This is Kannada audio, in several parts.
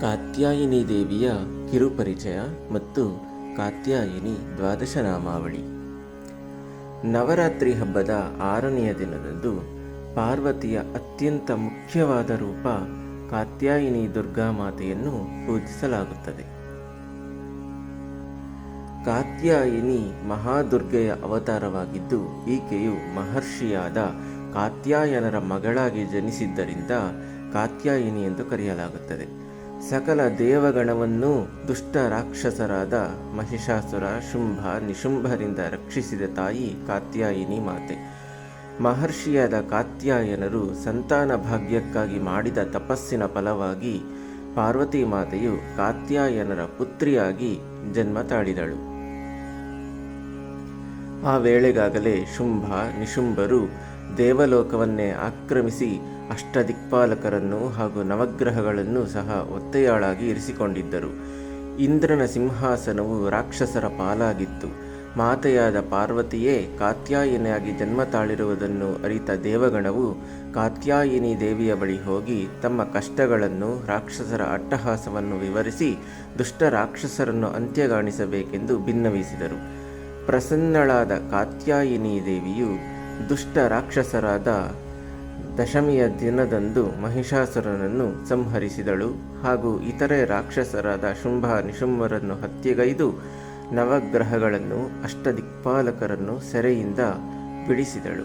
ಕಾತ್ಯಾಯಿನಿ ದೇವಿಯ ಕಿರುಪರಿಚಯ ಮತ್ತು ಕಾತ್ಯಾಯಿನಿ ದ್ವಾದಶ ನಾಮಾವಳಿ ನವರಾತ್ರಿ ಹಬ್ಬದ ಆರನೆಯ ದಿನದಂದು ಪಾರ್ವತಿಯ ಅತ್ಯಂತ ಮುಖ್ಯವಾದ ರೂಪ ಕಾತ್ಯಾಯಿನಿ ದುರ್ಗಾ ಮಾತೆಯನ್ನು ಪೂಜಿಸಲಾಗುತ್ತದೆ. ಕಾತ್ಯಾಯಿನಿ ಮಹಾದುರ್ಗೆಯ ಅವತಾರವಾಗಿದ್ದು, ಈಕೆಯು ಮಹರ್ಷಿಯಾದ ಕಾತ್ಯಾಯನರ ಮಗಳಾಗಿ ಜನಿಸಿದ್ದರಿಂದ ಕಾತ್ಯಾಯಿನಿ ಎಂದು ಕರೆಯಲಾಗುತ್ತದೆ. ಸಕಲ ದೇವಗಣವನ್ನೂ ದುಷ್ಟ ರಾಕ್ಷಸರಾದ ಮಹಿಷಾಸುರ, ಶುಂಭ, ನಿಶುಂಭರಿಂದ ರಕ್ಷಿಸಿದ ತಾಯಿ ಕಾತ್ಯಾಯಿನಿ ಮಾತೆ. ಮಹರ್ಷಿಯಾದ ಕಾತ್ಯಾಯನರು ಸಂತಾನ ಭಾಗ್ಯಕ್ಕಾಗಿ ಮಾಡಿದ ತಪಸ್ಸಿನ ಫಲವಾಗಿ ಪಾರ್ವತಿ ಮಾತೆಯು ಕಾತ್ಯಾಯನರ ಪುತ್ರಿಯಾಗಿ ಜನ್ಮ ತಾಳಿದಳು. ಆ ವೇಳೆಗಾಗಲೇ ಶುಂಭ, ನಿಶುಂಭರು ದೇವಲೋಕವನ್ನೇ ಆಕ್ರಮಿಸಿ ಅಷ್ಟದಿಕ್ಪಾಲಕರನ್ನು ಹಾಗೂ ನವಗ್ರಹಗಳನ್ನು ಸಹ ಒತ್ತೆಯಾಳಾಗಿ ಇರಿಸಿಕೊಂಡಿದ್ದರು. ಇಂದ್ರನ ಸಿಂಹಾಸನವು ರಾಕ್ಷಸರ ಪಾಲಾಗಿತ್ತು. ಮಾತೆಯಾದ ಪಾರ್ವತಿಯೇ, ಕಾತ್ಯಾಯಿನಿಯಾಗಿ ಜನ್ಮ ತಾಳಿರುವುದನ್ನು ಅರಿತ ದೇವಗಣವು ಕಾತ್ಯಾಯಿನಿ ದೇವಿಯ ಬಳಿ ಹೋಗಿ ತಮ್ಮ ಕಷ್ಟಗಳನ್ನು ರಾಕ್ಷಸರ ಅಟ್ಟಹಾಸವನ್ನು ವಿವರಿಸಿ ದುಷ್ಟ ರಾಕ್ಷಸರನ್ನು ಅಂತ್ಯಗಾಣಿಸಬೇಕೆಂದು ಭಿನ್ನವಿಸಿದರು. ಪ್ರಸನ್ನಳಾದ ಕಾತ್ಯಾಯಿನಿ ದೇವಿಯು ದುಷ್ಟ ರಾಕ್ಷಸರಾದ ದಶಮಿಯ ದಿನದಂದು ಮಹಿಷಾಸುರನನ್ನು ಸಂಹರಿಸಿದಳು ಹಾಗೂ ಇತರೆ ರಾಕ್ಷಸರಾದ ಶುಂಭ ನಿಶುಂಭರನ್ನು ಹತ್ಯೆಗೈದು ನವಗ್ರಹಗಳನ್ನು ಅಷ್ಟದಿಕ್ಪಾಲಕರನ್ನು ಸೆರೆಯಿಂದ ಬಿಡಿಸಿದಳು.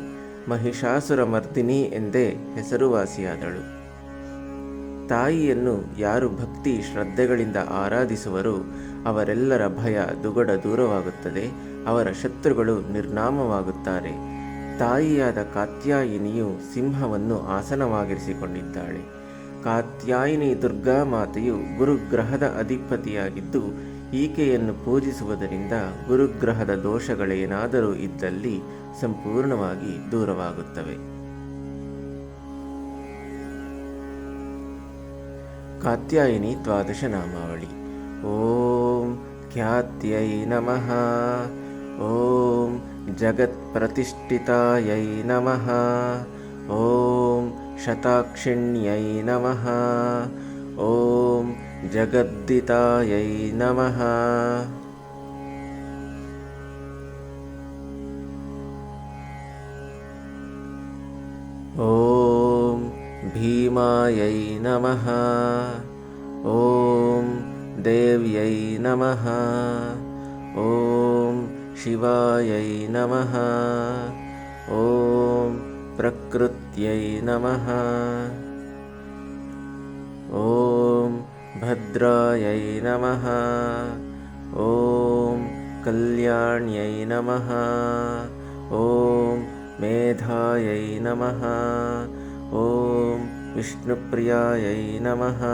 ಮಹಿಷಾಸುರ ಮರ್ದಿನಿ ಎಂದೇ ಹೆಸರುವಾಸಿಯಾದಳು. ತಾಯಿಯನ್ನು ಯಾರು ಭಕ್ತಿ ಶ್ರದ್ಧೆಗಳಿಂದ ಆರಾಧಿಸುವರೋ ಅವರೆಲ್ಲರ ಭಯ ದುಗಡ ದೂರವಾಗುತ್ತದೆ, ಅವರ ಶತ್ರುಗಳು ನಿರ್ನಾಮವಾಗುತ್ತಾರೆ. ತಾಯಿಯಾದ ಕಾತ್ಯಾಯಿನಿಯು ಸಿಂಹವನ್ನು ಆಸನವಾಗಿರಿಸಿಕೊಂಡಿದ್ದಾಳೆ. ಕಾತ್ಯಾಯಿನಿ ದುರ್ಗಾ ಮಾತೆಯು ಗುರುಗ್ರಹದ ಅಧಿಪತಿಯಾಗಿದ್ದು, ಈಕೆಯನ್ನು ಪೂಜಿಸುವುದರಿಂದ ಗುರುಗ್ರಹದ ದೋಷಗಳೇನಾದರೂ ಇದ್ದಲ್ಲಿ ಸಂಪೂರ್ಣವಾಗಿ ದೂರವಾಗುತ್ತವೆ. ಕಾತ್ಯಾಯಿನಿ ದ್ವಾದಶ ನಾಮಾವಳಿ. ಓಂ ख्यात्यै नमः। ॐ जगत्प्रतिष्ठितायै नमः। ॐ शताक्षिण्यै नमः। ॐ जगद्दितायै नमः। ॐ भीमायै नमः। ॐ देव्यै नमः। ॐ शिवायै नमः। ॐ प्रकृत्यै नमः। ॐ भद्रायै नमः। ॐ कल्याण्यै नमः। ॐ मेधायै नमः। ॐ विष्णुप्रियायै नमः